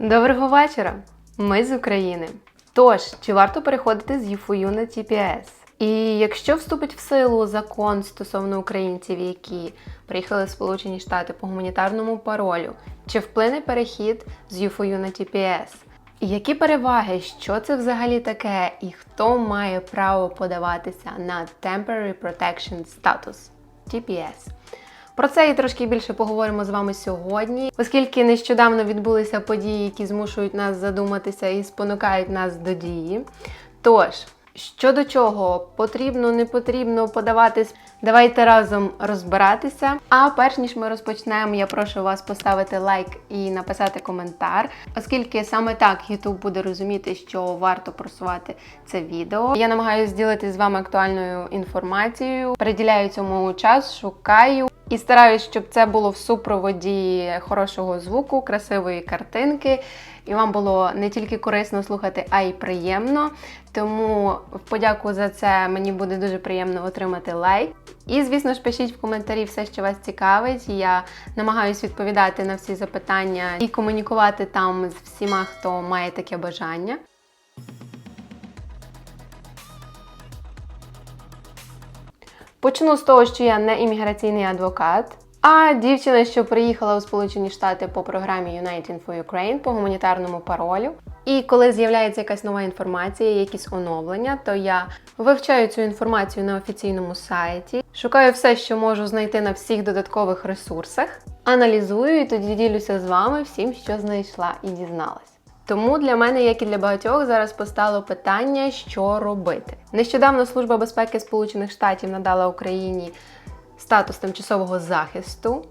Доброго вечора! Ми з України. Тож, чи варто переходити з ЮФОЮ на TPS? І якщо вступить в силу закон стосовно українців, які приїхали в Сполучені Штати по гуманітарному паролю, чи вплине перехід з ЮФОЮ на TPS? І які переваги, що це взагалі таке, і хто має право подаватися на Temporary Protection Status TPS? Про це і трошки більше поговоримо з вами сьогодні, оскільки нещодавно відбулися події, які змушують нас задуматися і спонукають нас до дії. Тож, що до чого потрібно, не потрібно подаватись, давайте разом розбиратися. А перш ніж ми розпочнемо, я прошу вас поставити лайк і написати коментар, оскільки саме так YouTube буде розуміти, що варто просувати це відео. Я намагаюся ділитися з вами актуальною інформацією, приділяю цьому час, шукаю. І стараюсь, щоб це було в супроводі хорошого звуку, красивої картинки, і вам було не тільки корисно слухати, а й приємно. Тому в подяку за це мені буде дуже приємно отримати лайк. І, звісно ж, пишіть в коментарі все, що вас цікавить. Я намагаюсь відповідати на всі запитання і комунікувати там з всіма, хто має таке бажання. Почну з того, що я не імміграційний адвокат, а дівчина, що приїхала у Сполучені Штати по програмі United for Ukraine по гуманітарному паролю. І коли з'являється якась нова інформація, якісь оновлення, то я вивчаю цю інформацію на офіційному сайті, шукаю все, що можу знайти на всіх додаткових ресурсах, аналізую і тоді ділюся з вами всім, що знайшла і дізналась. Тому для мене, як і для багатьох, зараз постало питання, що робити. Нещодавно Служба безпеки Сполучених Штатів надала Україні статус тимчасового захисту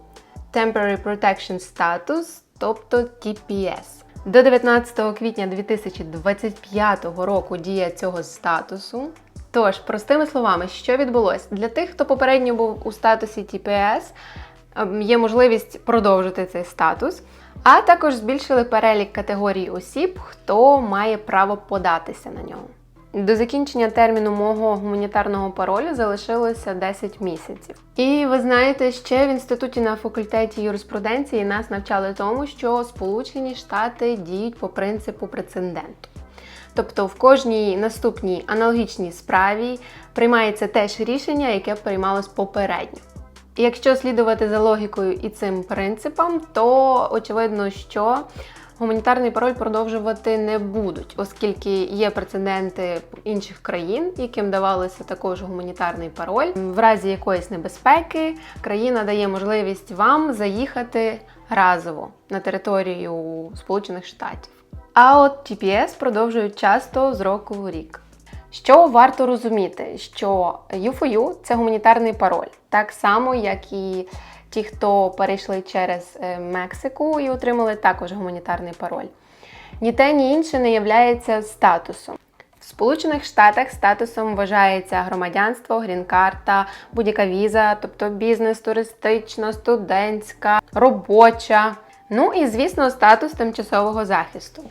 Temporary Protection Status, тобто TPS. До 19 квітня 2025 року дія цього статусу. Тож, простими словами, що відбулося? Для тих, хто попередньо був у статусі TPS, ем, є можливість продовжити цей статус. А також збільшили перелік категорій осіб, хто має право податися на нього. До закінчення терміну мого гуманітарного паролю залишилося 10 місяців. І ви знаєте, ще в інституті на факультеті юриспруденції нас навчали тому, що Сполучені Штати діють по принципу прецеденту. Тобто в кожній наступній аналогічній справі приймається теж рішення, яке приймалось попередньо. Якщо слідувати за логікою і цим принципам, то очевидно, що гуманітарний пароль продовжувати не будуть, оскільки є прецеденти інших країн, яким давалося також гуманітарний пароль. В разі якоїсь небезпеки країна дає можливість вам заїхати разово на територію Сполучених Штатів. А от TPS продовжують часто з року в рік. Що варто розуміти, що U4U – це гуманітарний пароль, так само, як і ті, хто перейшли через е, Мексику і отримали також гуманітарний пароль. Ні те, ні інше не являється статусом. В Сполучених Штатах статусом вважається громадянство, грін-карта, будь-яка віза, тобто бізнес, туристична, студентська, робоча. Ну і, звісно, статус тимчасового захисту.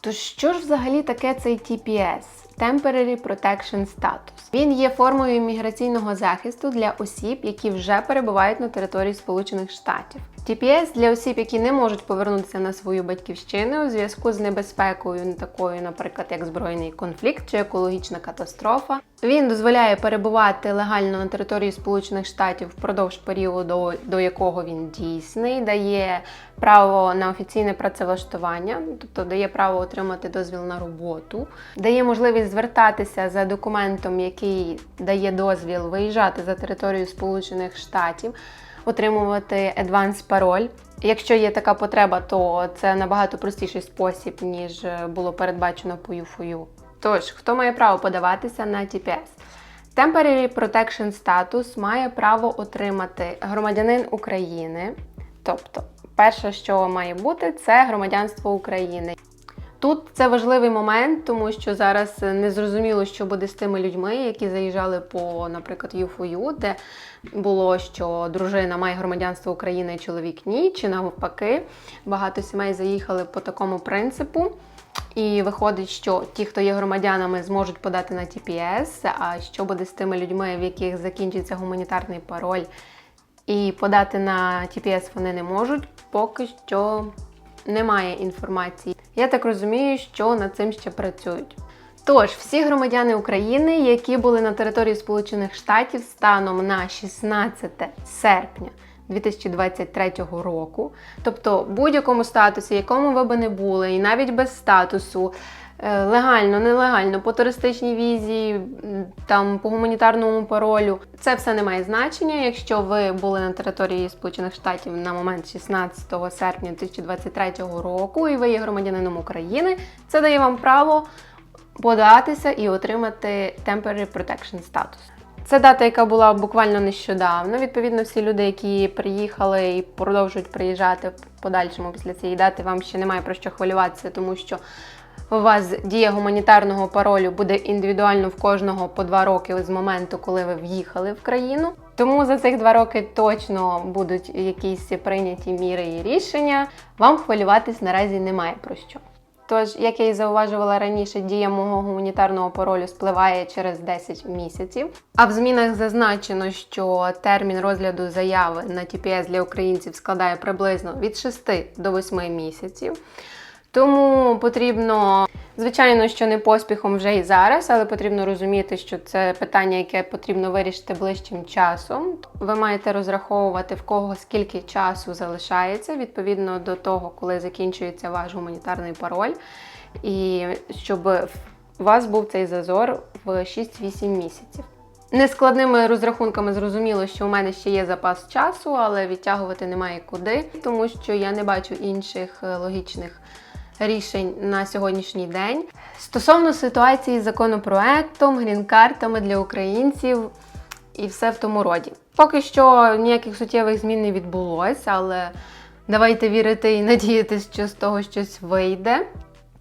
То що ж взагалі таке цей TPS? Temporary Protection Status. Він є формою імміграційного захисту для осіб, які вже перебувають на території Сполучених Штатів. TPS для осіб, які не можуть повернутися на свою батьківщину у зв'язку з небезпекою, такою, наприклад, як збройний конфлікт чи екологічна катастрофа. Він дозволяє перебувати легально на території Сполучених Штатів впродовж періоду, до якого він дійсний, дає право на офіційне працевлаштування, тобто дає право отримати дозвіл на роботу, дає можливість звертатися за документом, який дає дозвіл виїжджати за територію Сполучених Штатів отримувати адванс пароль. Якщо є така потреба, то це набагато простіший спосіб, ніж було передбачено по UFOU. Тож, хто має право подаватися на TPS? Temporary Protection Status має право отримати громадянин України. Тобто, перше, що має бути, це громадянство України. Тут це важливий момент, тому що зараз не зрозуміло, що буде з тими людьми, які заїжджали по, наприклад, ЮФОЮ, де було, що дружина має громадянство України, чоловік ні, чи навпаки. Багато сімей заїхали по такому принципу. І виходить, що ті, хто є громадянами, зможуть подати на TPS, а що буде з тими людьми, в яких закінчиться гуманітарний пароль, і подати на TPS вони не можуть, поки що немає інформації. Я так розумію, що над цим ще працюють. Тож, всі громадяни України, які були на території Сполучених Штатів станом на 16 серпня 2023 року, тобто в будь-якому статусі, якому ви би не були, і навіть без статусу, е, легально, нелегально, по туристичній візі, там по гуманітарному паролю, це все не має значення. Якщо ви були на території Сполучених Штатів на момент 16 серпня 2023 року, і ви є громадянином України, це дає вам право податися і отримати Temporary Protection статус. Це дата, яка була буквально нещодавно. Відповідно, всі люди, які приїхали і продовжують приїжджати в подальшому після цієї дати, вам ще немає про що хвилюватися, тому що у вас дія гуманітарного паролю буде індивідуально в кожного по два роки з моменту, коли ви в'їхали в країну. Тому за цих два роки точно будуть якісь прийняті міри і рішення. Вам хвилюватись наразі немає про що. Тож, як я і зауважувала раніше, дія мого гуманітарного паролю спливає через 10 місяців. А в змінах зазначено, що термін розгляду заяви на TPS для українців складає приблизно від 6 до 8 місяців. Тому потрібно, звичайно, що не поспіхом вже і зараз, але потрібно розуміти, що це питання, яке потрібно вирішити ближчим часом. Ви маєте розраховувати в кого скільки часу залишається відповідно до того, коли закінчується ваш гуманітарний пароль, і щоб у вас був цей зазор в 6-8 місяців. Нескладними розрахунками зрозуміло, що у мене ще є запас часу, але відтягувати немає куди, тому що я не бачу інших е, логічних рішень на сьогоднішній день. Стосовно ситуації з законопроектом, грін-картами для українців і все в тому роді. Поки що ніяких суттєвих змін не відбулося, але давайте вірити і надіятися, що з того щось вийде.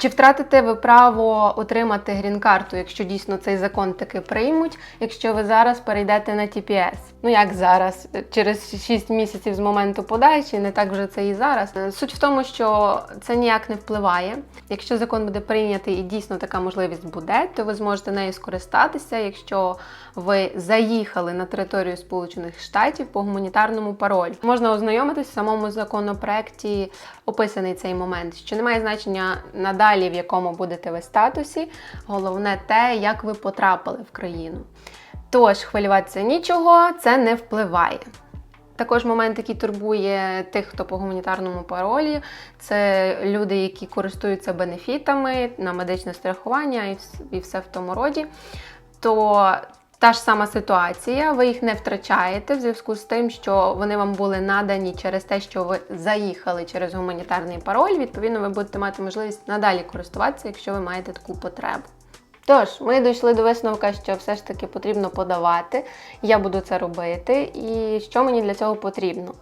Чи втратите ви право отримати грін-карту, якщо дійсно цей закон таки приймуть, якщо ви зараз перейдете на TPS? Ну як зараз, через 6 місяців з моменту подачі, не так вже це і зараз. Суть в тому, що це ніяк не впливає. Якщо закон буде прийнятий і дійсно така можливість буде, то ви зможете нею скористатися, якщо ви заїхали на територію Сполучених Штатів по гуманітарному паролю. Можна ознайомитись в самому законопроекті, описаний цей момент, що немає значення надалі, в якому будете ви статусі. Головне те, як ви потрапили в країну. Тож, хвилюватися нічого, це не впливає. Також момент, який турбує тих, хто по гуманітарному паролі, це люди, які користуються бенефітами на медичне страхування і все в тому роді. То та ж сама ситуація, ви їх не втрачаєте в зв'язку з тим, що вони вам були надані через те, що ви заїхали через гуманітарний пароль. Відповідно, ви будете мати можливість надалі користуватися, якщо ви маєте таку потребу. Тож, ми дійшли до висновка, що все ж таки потрібно подавати. Я буду це робити. І що мені для цього потрібно?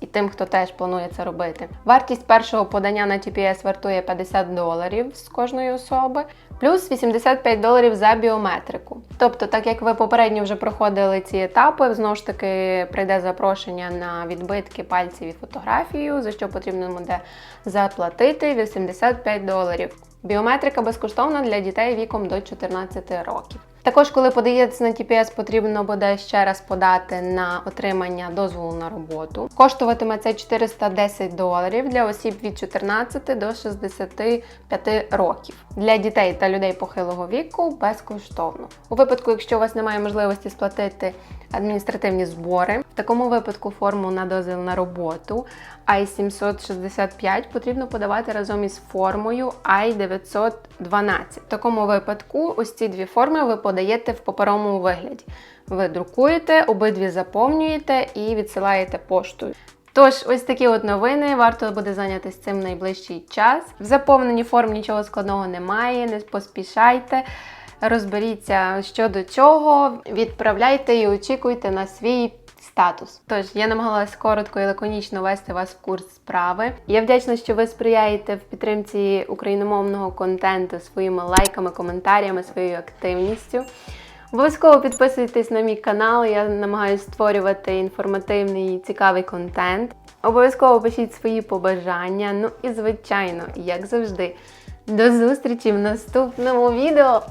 І тим, хто теж планує це робити. Вартість першого подання на TPS вартує 50 доларів з кожної особи, плюс 85 доларів за біометрику. Тобто, так як ви попередньо вже проходили ці етапи, знову ж таки прийде запрошення на відбитки пальців і фотографію, за що потрібно буде заплатити 85 доларів. Біометрика безкоштовна для дітей віком до 14 років. Також, коли подаєтесь на TPS, потрібно буде ще раз подати на отримання дозволу на роботу. Коштуватиме це 410 доларів для осіб від 14 до 65 років. Для дітей та людей похилого віку безкоштовно. У випадку, якщо у вас немає можливості сплатити адміністративні збори, в такому випадку форму на дозвіл на роботу I-765 потрібно подавати разом із формою I-912. В такому випадку ось ці дві форми ви подаєте в паперовому вигляді. Ви друкуєте, обидві заповнюєте і відсилаєте поштою. Тож, ось такі от новини. Варто буде зайнятися цим найближчий час. В заповненні форм нічого складного немає, не поспішайте. Розберіться щодо чого, відправляйте і очікуйте на свій статус. Тож я намагалась коротко і лаконічно вести вас в курс справи. Я вдячна, що ви сприяєте в підтримці україномовного контенту своїми лайками, коментарями, своєю активністю. Обов'язково підписуйтесь на мій канал, я намагаюся створювати інформативний і цікавий контент. Обов'язково пишіть свої побажання. Ну і звичайно, як завжди, до зустрічі в наступному відео!